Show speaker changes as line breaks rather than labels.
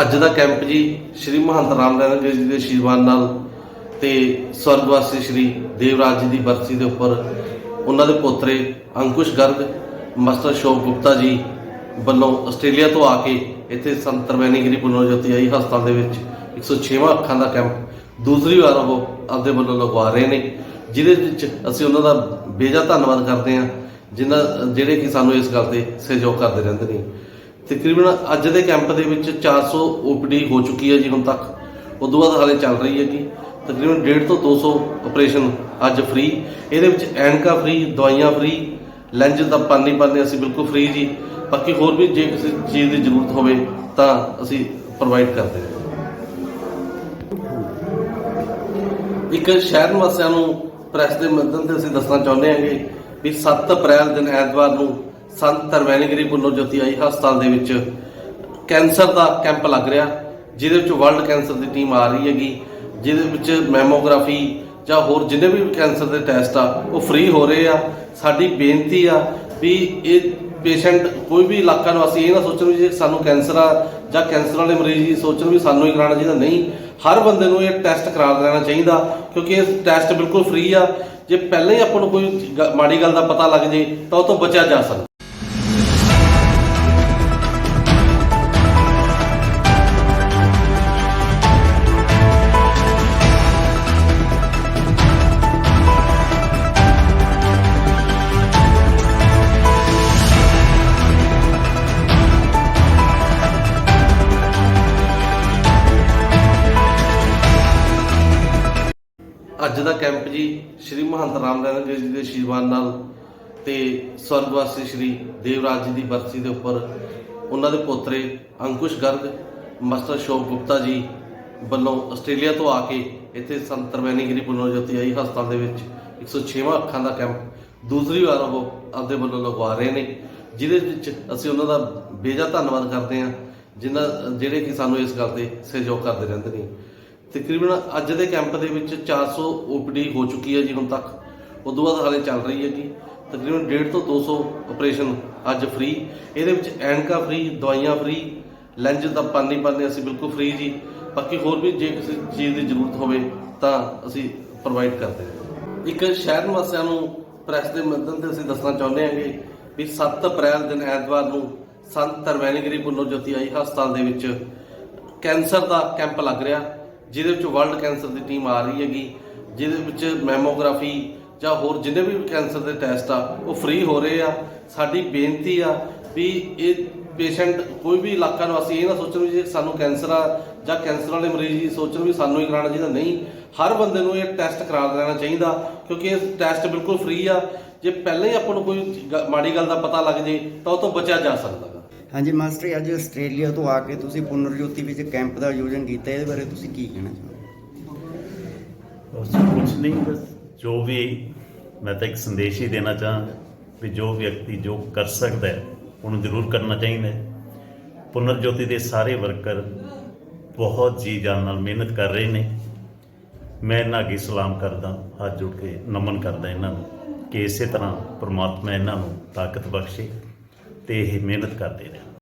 ਅੱਜ ਦਾ ਕੈਂਪ ਜੀ, ਸ਼੍ਰੀ ਮਹੰਤ ਰਾਮ ਨਾਰਾਇਣ ਜੀ ਦੇ ਆਸ਼ੀਰਵਾਦ ਨਾਲ ਤੇ ਸਵਰਗਵਾਸੀ ਸ਼੍ਰੀ ਦੇਵਰਾਜ ਜੀ ਦੀ ਬਰਸੀ ਦੇ ਉੱਪਰ ਉਹਨਾਂ ਦੇ ਪੋਤਰੇ ਅੰਕੁਸ਼ ਗਰਗ, ਮਾਸਟਰ ਸ਼ੋਭ ਗੁਪਤਾ ਜੀ ਵੱਲੋਂ ਆਸਟ੍ਰੇਲੀਆ ਤੋਂ ਆ ਕੇ ਇੱਥੇ ਸੰਤ ਤਰਵੈਨੀਗਿਰੀ ਪੁਨਰਜੋਤੀ ਆਈ ਹਸਪਤਾਲ ਦੇ ਵਿੱਚ 106ਵਾਂ ਅੱਖਾਂ ਦਾ ਕੈਂਪ ਦੂਸਰੀ ਵਾਰ ਉਹ ਆਪਦੇ ਵੱਲੋਂ ਲਗਵਾ ਰਹੇ ਨੇ, ਜਿਹਦੇ ਵਿੱਚ ਅਸੀਂ ਉਹਨਾਂ ਦਾ ਬੇਜਾ ਧੰਨਵਾਦ ਕਰਦੇ ਹਾਂ, ਜਿਨ੍ਹਾਂ, ਜਿਹੜੇ ਕਿ ਸਾਨੂੰ ਇਸ ਗੱਲ ਤੇ ਸਹਿਯੋਗ ਕਰਦੇ ਰਹਿੰਦੇ ਨੇ। ਤਕਰੀਬਨ ਅੱਜ ਦੇ ਕੈਂਪ ਦੇ ਵਿੱਚ 400 ਓਪੀਡੀ ਹੋ ਚੁੱਕੀ ਹੈ ਜੀ ਹੁਣ ਤੱਕ। ਉਦੋਂ ਬਾਅਦ ਹਾਲੇ ਚੱਲ ਰਹੀ ਹੈ ਜੀ ਤਕਰੀਬਨ 150 ਤੋਂ 200 ਆਪਰੇਸ਼ਨ ਅੱਜ ਫ੍ਰੀ। ਇਹਦੇ ਵਿੱਚ ਐਨਕਾ ਫ੍ਰੀ, ਦਵਾਈਆਂ ਫ੍ਰੀ ਲੈਂਜ ਦਾ ਪਾਣੀ ਪਾਣੇ ਅਸੀਂ ਬਿਲਕੁਲ ਫ੍ਰੀ ਜੀ। ਬਾਕੀ ਹੋਰ ਵੀ ਜੇ ਕਿਸੇ ਚੀਜ਼ ਦੀ ਜ਼ਰੂਰਤ ਹੋਵੇ ਤਾਂ ਅਸੀਂ ਪ੍ਰੋਵਾਈਡ ਕਰਦੇ ਹਾਂ। ਇੱਕ ਸ਼ਹਿਰ ਨਿਵਾਸੀਆਂ ਨੂੰ ਪ੍ਰੈਸ ਦੇ ਮਾਧਿਅਮ ਤੇ ਅਸੀਂ ਦੱਸਣਾ ਚਾਹੁੰਦੇ ਹਾਂਗੇ ਵੀ 7 ਅਪ੍ਰੈਲ ਦਿਨ ਐਤਵਾਰ ਨੂੰ ਸੰਤ ਤਰਵੈਨੀਗਿਰੀ ਜੋਤੀ ਆਈ ਹਸਪਤਾਲ ਦੇ ਵਿੱਚ ਕੈਂਸਰ ਦਾ ਕੈਂਪ ਲੱਗ ਰਿਹਾ। ਜਿਹਦੇ ਵਿੱਚ ਵਰਲਡ ਕੈਂਸਰ ਦੀ ਟੀਮ ਆ ਰਹੀ ਹੈਗੀ। ਜਿਹਦੇ ਵਿੱਚ ਮੈਮੋਗ੍ਰਾਫੀ ਜਾਂ ਹੋਰ ਜਿੰਨੇ ਵੀ ਕੈਂਸਰ ਦੇ ਟੈਸਟ ਆ, ਉਹ ਫ੍ਰੀ ਹੋ ਰਹੇ ਆ। ਸਾਡੀ ਬੇਨਤੀ ਆ ਵੀ ਇਹ ਪੇਸ਼ੈਂਟ ਕੋਈ ਵੀ ਇਲਾਕਾ ਨਿਵਾਸੀ ਇਹ ਨਾ ਸੋਚਣ ਵੀ ਜੇ ਸਾਨੂੰ ਕੈਂਸਰ ਆ ਜਾਂ ਕੈਂਸਰ ਵਾਲੇ ਮਰੀਜ਼ ਹੀ ਸੋਚਣ ਵੀ ਸਾਨੂੰ ਹੀ ਕਰਾਉਣਾ ਚਾਹੀਦਾ। ਨਹੀਂ, ਹਰ ਬੰਦੇ ਨੂੰ ਇਹ ਟੈਸਟ ਕਰਾ ਲੈਣਾ ਚਾਹੀਦਾ ਕਿਉਂਕਿ ਇਹ ਟੈਸਟ ਬਿਲਕੁਲ ਫ੍ਰੀ ਆ। ਜੇ ਪਹਿਲਾਂ ਹੀ ਆਪਾਂ ਨੂੰ ਕੋਈ ਮਾੜੀ ਗੱਲ ਦਾ ਪਤਾ ਲੱਗ ਜੇ ਤਾਂ ਉਹ ਤੋਂ ਬਚਿਆ ਜਾ ਸਕਦਾ। ਅੱਜ ਦਾ ਕੈਂਪ ਜੀ ਸ਼੍ਰੀ ਮਹੰਤ ਰਾਮ ਨਾਰਾਇਣ ਜੀ ਦੇ ਆਸ਼ੀਰਵਾਦ ਨਾਲ ਤੇ ਸਵਰਗਵਾਸੀ ਸ਼੍ਰੀ ਦੇਵਰਾਜ ਜੀ ਦੀ ਬਰਸੀ ਦੇ ਉੱਪਰ ਉਹਨਾਂ ਦੇ ਪੋਤਰੇ ਅੰਕੁਸ਼ ਗਰਗ, ਮਾਸਟਰ ਸ਼ੋਭ ਗੁਪਤਾ ਜੀ ਵੱਲੋਂ ਆਸਟ੍ਰੇਲੀਆ ਤੋਂ ਆ ਕੇ ਇੱਥੇ ਸੰਤ ਤਰਵੈਨੀਗਿਰੀ ਪੁਨਰਜੋਤੀ ਆਈ ਹਸਪਤਾਲ ਦੇ ਵਿੱਚ 106ਵਾਂ ਅੱਖਾਂ ਦਾ ਕੈਂਪ। ਦੂਸਰੀ ਵਾਰ ਉਹ ਆਪਦੇ ਵੱਲੋਂ ਲਗਵਾ ਰਹੇ ਨੇ, ਜਿਹਦੇ ਵਿੱਚ ਅਸੀਂ ਉਹਨਾਂ ਦਾ ਬੇਜਾ ਧੰਨਵਾਦ ਕਰਦੇ ਹਾਂ, ਜਿਨ੍ਹਾਂ ਜਿਹੜੇ ਕਿ ਸਾਨੂੰ ਇਸ ਗੱਲ ਤੇ ਸਹਿਯੋਗ ਕਰਦੇ ਰਹਿੰਦੇ ਨੇ। ਤਕਰੀਬਨ ਅੱਜ ਦੇ ਕੈਂਪ ਦੇ ਵਿੱਚ 400 ਓਪੀਡੀ ਹੋ ਚੁੱਕੀ ਹੈ ਜੀ ਹੁਣ ਤੱਕ। ਉਦੋਂ ਬਾਅਦ ਹਾਲੇ ਚੱਲ ਰਹੀ ਹੈ ਜੀ। ਤਕਰੀਬਨ 150 ਤੋਂ 200 ਆਪਰੇਸ਼ਨ ਅੱਜ ਫ੍ਰੀ। ਇਹਦੇ ਵਿੱਚ ਐਨਕਾ ਫ੍ਰੀ, ਦਵਾਈਆਂ ਫ੍ਰੀ ਲੈਂਜ ਤਾਂ ਪਾਣੀ ਪਾਣੇ ਅਸੀਂ ਬਿਲਕੁਲ ਫ੍ਰੀ ਜੀ। ਬਾਕੀ ਹੋਰ ਵੀ ਜੇ ਕਿਸੇ ਚੀਜ਼ ਦੀ ਜ਼ਰੂਰਤ ਹੋਵੇ ਤਾਂ ਅਸੀਂ ਪ੍ਰੋਵਾਈਡ ਕਰਦੇ ਹਾਂ। ਇੱਕ ਸ਼ਹਿਰ ਨਿਵਾਸੀਆਂ ਨੂੰ ਪ੍ਰੈਸ ਦੇ ਮਾਧਿਅਮ ਤੇ ਅਸੀਂ ਦੱਸਣਾ ਚਾਹੁੰਦੇ ਹਾਂਗੇ ਵੀ 7 ਅਪ੍ਰੈਲ ਦਿਨ ਐਤਵਾਰ ਨੂੰ ਸੰਤ ਤਰਵੈਨੀਗਿਰੀ ਪੁਨਰਜੋਤੀ ਆਈ ਹਸਪਤਾਲ ਦੇ ਵਿੱਚ ਕੈਂਸਰ ਦਾ ਕੈਂਪ ਲੱਗ ਰਿਹਾ। ਜਿਹਦੇ ਵਿੱਚ ਵਰਲਡ ਕੈਂਸਰ ਦੀ ਟੀਮ ਆ ਰਹੀ ਹੈਗੀ, ਜਿਹਦੇ ਵਿੱਚ ਮੈਮੋਗ੍ਰਾਫੀ ਜਾਂ ਹੋਰ ਜਿੰਨੇ ਵੀ ਕੈਂਸਰ ਦੇ ਟੈਸਟ ਆ, ਉਹ ਫ੍ਰੀ ਹੋ ਰਹੇ ਆ। ਸਾਡੀ ਬੇਨਤੀ ਆ ਵੀ ਇਹ ਪੇਸ਼ੈਂਟ ਕੋਈ ਵੀ ਇਲਾਕਾ ਨਿਵਾਸੀ ਇਹ ਨਾ ਸੋਚਣ ਵੀ ਜੇ ਸਾਨੂੰ ਕੈਂਸਰ ਆ ਜਾਂ ਕੈਂਸਰ ਵਾਲੇ ਮਰੀਜ਼ ਹੀ ਸੋਚਣ ਵੀ ਸਾਨੂੰ ਹੀ ਕਰਾਉਣਾ ਚਾਹੀਦਾ। ਨਹੀਂ, ਹਰ ਬੰਦੇ ਨੂੰ ਇਹ ਟੈਸਟ ਕਰਾ ਲੈਣਾ ਚਾਹੀਦਾ, ਕਿਉਂਕਿ ਇਹ ਟੈਸਟ ਬਿਲਕੁਲ ਫ੍ਰੀ ਆ। ਜੇ ਪਹਿਲਾਂ ਹੀ ਆਪਾਂ ਨੂੰ ਕੋਈ ਮਾੜੀ ਗੱਲ ਦਾ ਪਤਾ ਲੱਗ ਜੇ, ਤਾਂ ਉਹ ਤੋਂ ਬਚਿਆ ਜਾ ਸਕਦਾ।
ਹਾਂਜੀ ਮਾਸਟਰ ਜੀ, ਅੱਜ ਆਸਟ੍ਰੇਲੀਆ ਤੋਂ ਆ ਕੇ ਤੁਸੀਂ ਪੁਨਰਜੋਤੀ ਵਿੱਚ ਕੈਂਪ ਦਾ ਆਯੋਜਨ ਕੀਤਾ ਇਹਦੇ ਬਾਰੇ ਤੁਸੀਂ ਕੀ ਕਹਿਣਾ ਚਾਹੁੰਦੇ
ਹੋ ਕੁਝ ਨਹੀਂ ਬਸ ਜੋ ਵੀ ਮੈਂ ਤਾਂ ਇੱਕ ਸੰਦੇਸ਼ ਹੀ ਦੇਣਾ ਚਾਹਾਂਗਾ ਵੀ ਜੋ ਵਿਅਕਤੀ ਜੋ ਕਰ ਸਕਦਾ ਹੈ ਉਹਨੂੰ ਜ਼ਰੂਰ ਕਰਨਾ ਚਾਹੀਦਾ ਹੈ। ਪੁਨਰਜੋਤੀ ਦੇ ਸਾਰੇ ਵਰਕਰ ਬਹੁਤ ਜੀ ਜਾਨ ਨਾਲ ਮਿਹਨਤ ਕਰ ਰਹੇ ਨੇ। ਮੈਂ ਇਹਨਾਂ ਅੱਗੇ ਸਲਾਮ ਕਰਦਾ ਹੱਥ ਜੋੜ ਕੇ ਨਮਨ ਕਰਦਾ ਇਹਨਾਂ ਨੂੰ ਕਿ ਇਸੇ ਤਰ੍ਹਾਂ ਪ੍ਰਮਾਤਮਾ ਇਹਨਾਂ ਨੂੰ ਤਾਕਤ ਬਖਸ਼ੇ। ਤੇ ਇਹ ਮਿਹਨਤ ਕਰਦੇ ਰਹਿਣ